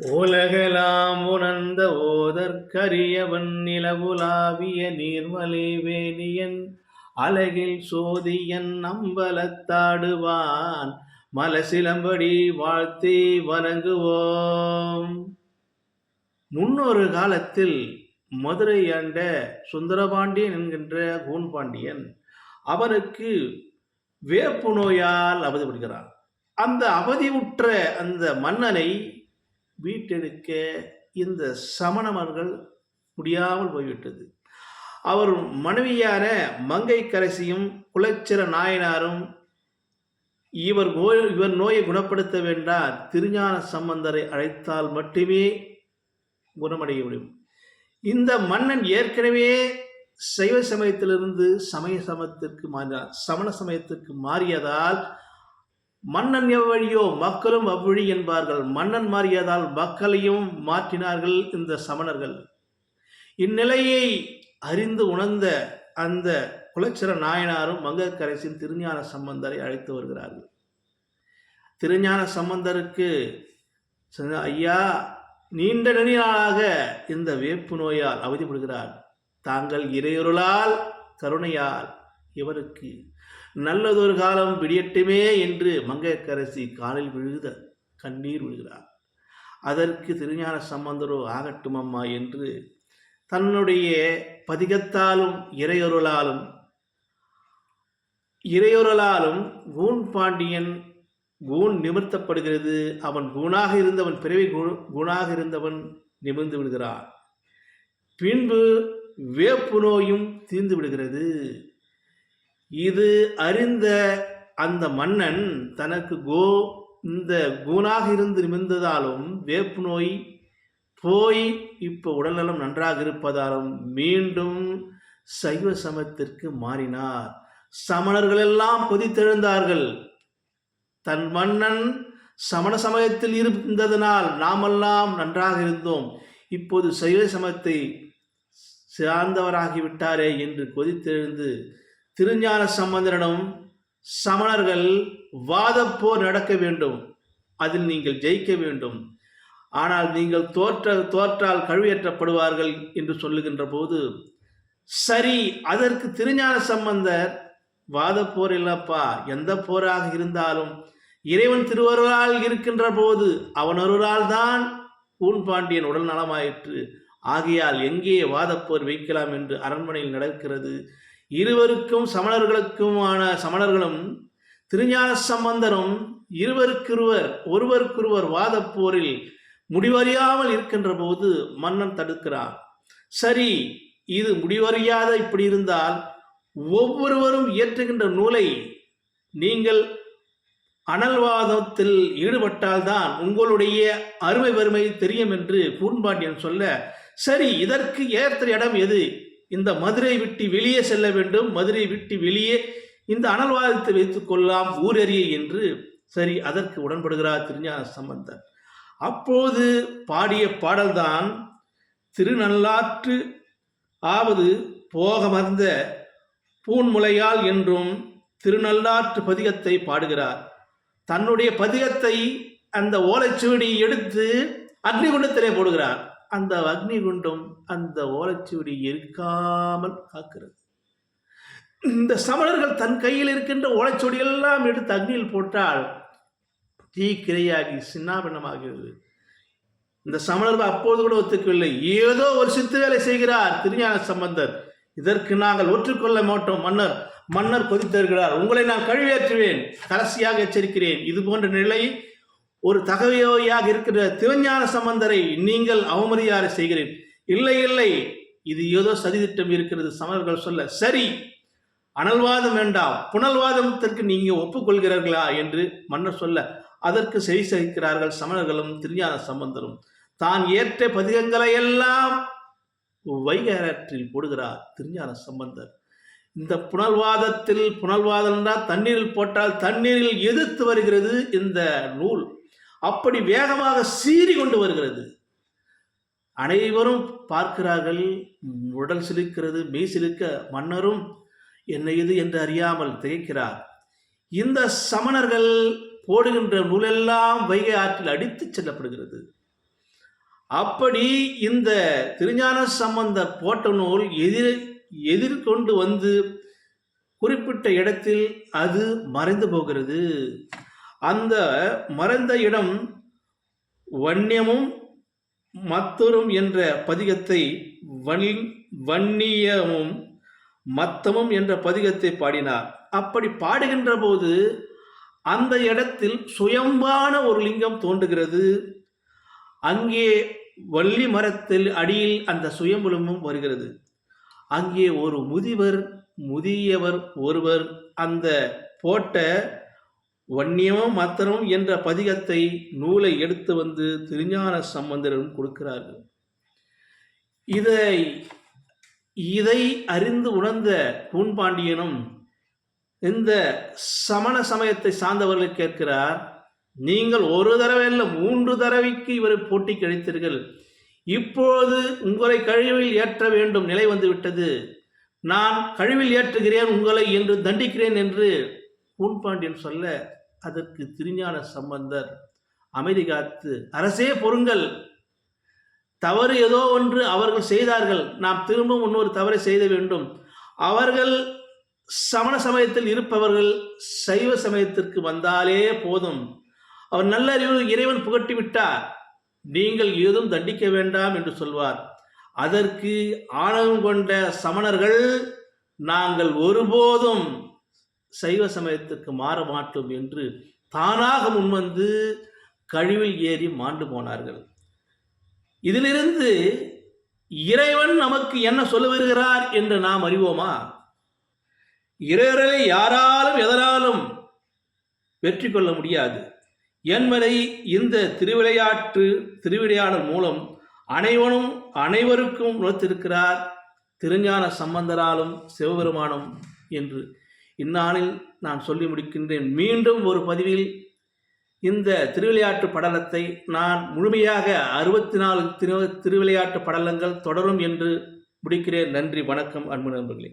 உலகலாம் உணர்ந்த ஓதற்கரியவன் நிலவுலாவிய நீர்மலை வேணியன் அழகில் சோதியன் அம்பலத்தாடுவான் மலசிலம்படி வாழ்த்தி வணங்குவோம். முன்னொரு காலத்தில் மதுரை ஆண்ட சுந்தரபாண்டியன் என்கின்ற கூன்பாண்டியன் அவனுக்கு வேப்பு நோயால் அவதிப்படுகிறான். அந்த அவதிவுற்ற அந்த மன்னனை வீட்டெடுக்க இந்த சமணமர்கள் முடியாமல் போய்விட்டது. அவர் மனைவியான மங்கைக்கரசியும் குலச்சிர நாயனாரும் இவர் நோய் இவர் நோயை குணப்படுத்த வேண்டாம் திருஞான சம்பந்தரை அழைத்தால் மட்டுமே குணமடைய முடியும். இந்த மன்னன் ஏற்கனவே சைவ சமயத்திலிருந்து சமய சமயத்திற்கு மாறினார். சமண சமயத்திற்கு மாறியதால் மன்னன் எவ்வழியோ மக்களும் அவ்வழி என்பார்கள். மன்னன் மாறியதால் மக்களையும் மாற்றினார்கள் இந்த சமணர்கள். இந்நிலையை அறிந்து உணர்ந்த அந்த குலச்சிர நாயனாரும் மங்கக்கரசின் திருஞான சம்பந்தரை அழைத்து வருகிறார்கள். திருஞான சம்பந்தருக்கு ஐயா நீண்ட நெடியாளாக இந்த வேப்பு நோயால் அவதிப்படுகிறார். தாங்கள் இறையொருளால் கருணையால் இவருக்கு நல்லதொரு காலம் விடியட்டுமே என்று மங்கையக்கரசி காலில் விழுத கண்ணீர் விழுகிறார். அதற்கு திருஞான சம்பந்தரோ ஆகட்டும் அம்மா என்று தன்னுடைய பதிகத்தாலும் இறையொருளாலும் இறையொருளாலும் கூன் பாண்டியன் கூன் நிமிர்த்தப்படுகிறது. அவன் கூணாக இருந்தவன் பிறவி குணாக இருந்தவன் நிமிர்ந்து விடுகிறான். பின்பு வேப்பு நோயும் தீர்ந்து விடுகிறது. இது அறிந்த அந்த மன்னன் தனக்கு கோ இந்த கூணாக இருந்து நிமிர்ந்ததாலும் வேப்பு நோய் போய் இப்போ உடல்நலம் நன்றாக இருப்பதாலும் மீண்டும் சைவ சமயத்திற்கு மாறினார். சமணர்கள் எல்லாம் கொதித்தெழுந்தார்கள். தன் மன்னன் சமண சமயத்தில் இருந்ததனால் நாமெல்லாம் நன்றாக இருந்தோம். இப்போது சைவ சமத்தை சார்ந்தவராகிவிட்டாரே என்று கொதித்தெழுந்து திருஞான சம்பந்தனிடம் சமணர்கள் வாதப்போர் நடக்க வேண்டும். அதில் நீங்கள் ஜெயிக்க வேண்டும். ஆனால் நீங்கள் தோற்ற தோற்றால் கழுவியற்றப்படுவார்கள் என்று சொல்லுகின்ற போது சரி அதற்கு திருஞான சம்பந்தர் வாதப்போர் இல்லப்பா எந்த போராக இருந்தாலும் இறைவன் திருவருளால் இருக்கின்ற போது அவன் தான் கூன் பாண்டியன் உடல் நலமாயிற்று. ஆகையால் எங்கே வாதப்போர் வைக்கலாம் என்று அரண்மனையில் நடக்கிறது. இருவருக்கும் சமணர்களுக்குமான சமணர்களும் திருஞான சம்பந்தரும் இருவருக்கிருவர் ஒருவருக்கொருவர் வாதப்போரில் முடிவறியாமல் இருக்கின்ற போது மன்னன் தடுக்கிறான். சரி இது முடிவறியாத இப்படி இருந்தால் ஒவ்வொருவரும் இயற்றுகின்ற நூலை நீங்கள் அனல்வாதத்தில் ஈடுபட்டால்தான் உங்களுடைய அருமை பெருமை தெரியும் என்று கூன்பாண்டியன் சொல்ல சரி இதற்கு ஏற்ற இடம் எது? இந்த மதுரை விட்டு வெளியே செல்ல வேண்டும். மதுரை விட்டு வெளியே இந்த அனல்வாதத்தை வைத்துக் கொள்ளலாம் ஊரறிய என்று சரி அதற்கு உடன்படுகிறார் திருஞான சம்பந்தர் அப்போது பாடிய பாடல்தான் திருநள்ளாற்று ஆவது போகமர்ந்த பூன்முலையால் என்றும் திருநள்ளாற்று பதிகத்தை பாடுகிறார். தன்னுடைய பதிகத்தை அந்த ஓலைச்சுவடி எடுத்து அக்னிகுண்டத்திலே போடுகிறார். அந்த அக்னி குண்டம் அந்த ஓலைச்சுவடி எரிக்காமல் காக்கிறது. இந்த சமணர்கள் தன் கையில் இருக்கின்ற ஓலைச்சுவடி எல்லாம் எடுத்து அக்னியில் போட்டால் தீ கிரையாகி சின்னாபின்னமாகிறது. இந்த சமணர்கள் அப்போது கூட ஒத்துக்கவில்லை. ஏதோ ஒரு சித்து வேலை செய்கிறார் திருஞான சம்பந்தர். இதற்கு நாங்கள் ஒற்றுக்கொள்ள மாட்டோம் மன்னர். மன்னர் கொதித்திருக்கிறார் உங்களை நான் கழுவேற்றுவேன் கடைசியாக எச்சரிக்கிறேன். இது போன்ற நிலை ஒரு தகவையாக இருக்கிற திருஞான சம்பந்தரை நீங்கள் அவமரியாதை செய்கிறேன். இல்லை இல்லை. இது ஏதோ சதித்திட்டம் இருக்கிறது சமணர்கள் சொல்ல. சரி. அனல்வாதம் வேண்டாம். புனல்வாதத்திற்கு நீங்க ஒப்புக்கொள்கிறீர்களா என்று மன்னர் சொல்ல. அதற்கு செவி சகிக்கிறார்கள் சமணர்களும் திருஞான சம்பந்தரும். தான் ஏற்ற பதிகங்களை எல்லாம் வைகரற்றில் போடுகிறார் திருஞான சம்பந்தர். இந்த புனல்வாதத்தில் புனல்வாதம் என்றால் தண்ணீரில் போட்டால் தண்ணீரில் எதிர்த்து வருகிறது இந்த நூல். அப்படி வேகமாக சீறி கொண்டு வருகிறது. அனைவரும் பார்க்கிறார்கள் உடல் சிலிக்கிறது மெய் சிலிக்க மன்னரும் என்ன இது என்று அறியாமல் திகைக்கிறார். இந்த சமணர்கள் போடுகின்ற நூலெல்லாம் வைகை ஆற்றில் அடித்துச் செல்லப்படுகிறது. அப்படி இந்த திருஞான சம்பந்த போட்ட நூல் எதிர் எதிர்கொண்டு வந்து குறிப்பிட்ட இடத்தில் அது மறைந்து போகிறது. அந்த மறைந்த இடம் வன்னியமும் மத்தரும் என்ற பதிகத்தை வன் வன்னியமும் மத்தமும் என்ற பதிகத்தை பாடினார். அப்படி பாடுகின்ற போது அந்த இடத்தில் சுயம்பான ஒரு லிங்கம் தோன்றுகிறது. அங்கே வள்ளி மரத்தில் அடியில் அந்த சுயம்புலமும் வருகிறது. அங்கே ஒரு முதிவர் முதியவர் ஒருவர் அந்த போட்ட வன்னியமோ மாத்திரம் என்ற பதிகத்தை நூலை எடுத்து வந்து திருஞான சம்பந்தரும் கொடுக்கிறார்கள். இதை இதை அறிந்து உணர்ந்த பூன்பாண்டியனும் இந்த சமண சமயத்தை சார்ந்தவர்கள் கேட்கிறார் நீங்கள் ஒரு தடவை இல்லை மூன்று தடவைக்கு இவரை போட்டி கழித்தீர்கள் இப்போது உங்களை கழிவில் ஏற்ற வேண்டும் நிலை வந்துவிட்டது நான் கழிவில் ஏற்றுகிறேன் உங்களை என்று தண்டிக்கிறேன் என்று பூன்பாண்டியன் சொல்ல அதற்கு திருஞான சம்பந்தர் அமைதி காத்து அரசே பொறுங்கள். தவறு ஏதோ ஒன்று அவர்கள் செய்தார்கள். நாம் திரும்பவும் இன்னொரு தவறை செய்த வேண்டும். அவர்கள் சமண சமயத்தில் இருப்பவர்கள் சைவ சமயத்திற்கு வந்தாலே போதும். அவர் நல்ல அறிவு இறைவன் புகட்டி விட்டார். நீங்கள் ஏதும் தண்டிக்க வேண்டாம் என்று சொல்வார். அதற்கு ஆணவம் கொண்ட சமணர்கள் நாங்கள் ஒருபோதும் சைவ சமயத்திற்கு மாற மாட்டோம் என்று தானாக முன்வந்து கழிவில் ஏறி மாண்டு போனார்கள். இதிலிருந்து இறைவன் நமக்கு என்ன சொல்ல வருகிறார் என்று நாம் அறிவோமா? இறைவரை யாராலும் எதனாலும் வெற்றி கொள்ள முடியாது. என்பதை இந்த திருவிளையாட்டு திருவிளையாடல் மூலம் அனைவனும் அனைவருக்கும் உணர்த்திருக்கிறார் திருஞான சம்பந்தராலும் சிவபெருமானும் என்று. இந்நாளில் நான் சொல்லி முடிக்கின்றேன். மீண்டும் ஒரு பதிவில் இந்த திருவிளையாட்டு படலத்தை நான் முழுமையாக அறுபத்தி நாலு திரு திருவிளையாட்டு படலங்கள் தொடரும் என்று முடிக்கிறேன். நன்றி வணக்கம் அன்பு நண்பர்களே.